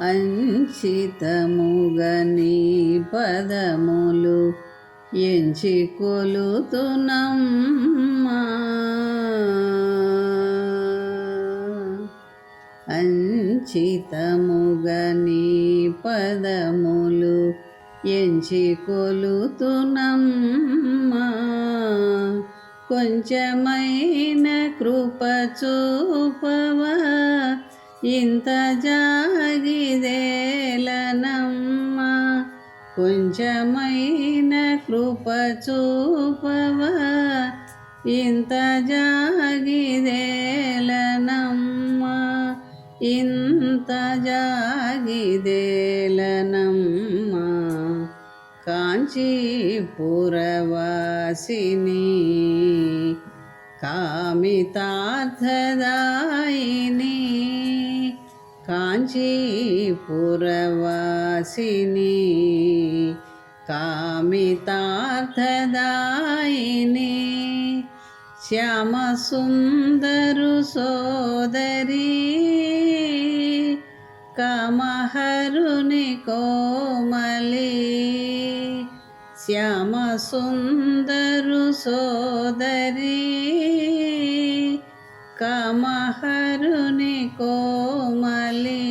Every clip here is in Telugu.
అంచితముగని పదములు ఎంచి కొలుతునమ్మా. నీ పదములు ఎంచి కొలుతునమ్మా. కొంచెమైన కృప చూపవా. ఇంత జాగిదేలనమ్మా కొంచెమైన కృప చూపవా? ఇంత జాగిదేలనమ్మా ఇంత జాగిదేలనమ్మా కాంచీపురవాసిని కామితార్థదాయిని കാഞ്ചീപുരവാസിനി കാമിതാർത്ഥദായിനി ശ്യാമസുന്ദരു സോദരി കമഹരുണി കോമലി ശ്യാമസുന്ദരു സോദരീ. కమహరుని కోమలి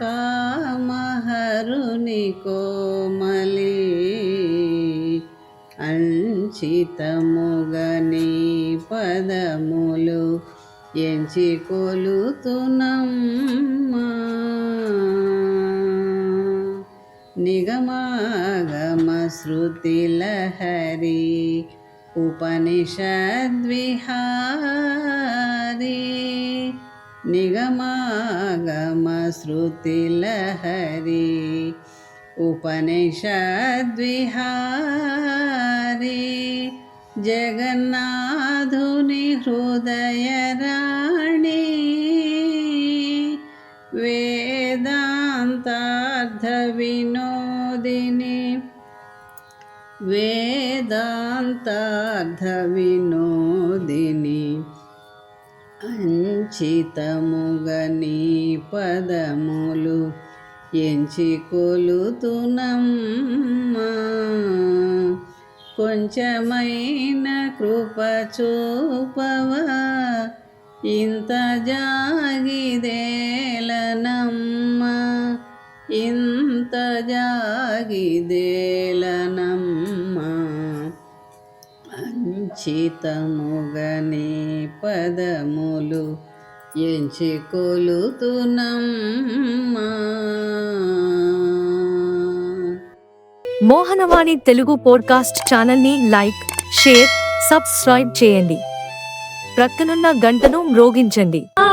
కామహరుని కోమలి అంచితముగని పదములు ఎంచి కొలుతునమ్మా. నిగమాగమ శృతిలహరి उपनिषद्विहाी निगमागमश्रुतिलहरी जगन्नाधुनि हृदयराणि वेदान्तार्धविनोदिनि వేదాంతార్థ వినోదిని అంచితముగని పదములు ఎంచి కొలుతునమ్మా కొంచెమైన కృప చూపవా ఇంత జాగిదేలనమ్మా. ఇంత జాగిదేలనమ్మా అంచితముగని పదములు ఎంచి కొలుతునమ్మా. మోహనవాణి తెలుగు పోడ్కాస్ట్ ఛానల్ని లైక్ షేర్ సబ్స్క్రైబ్ చేయండి. ప్రక్కనున్న గంటను మ్రోగించండి. ఆ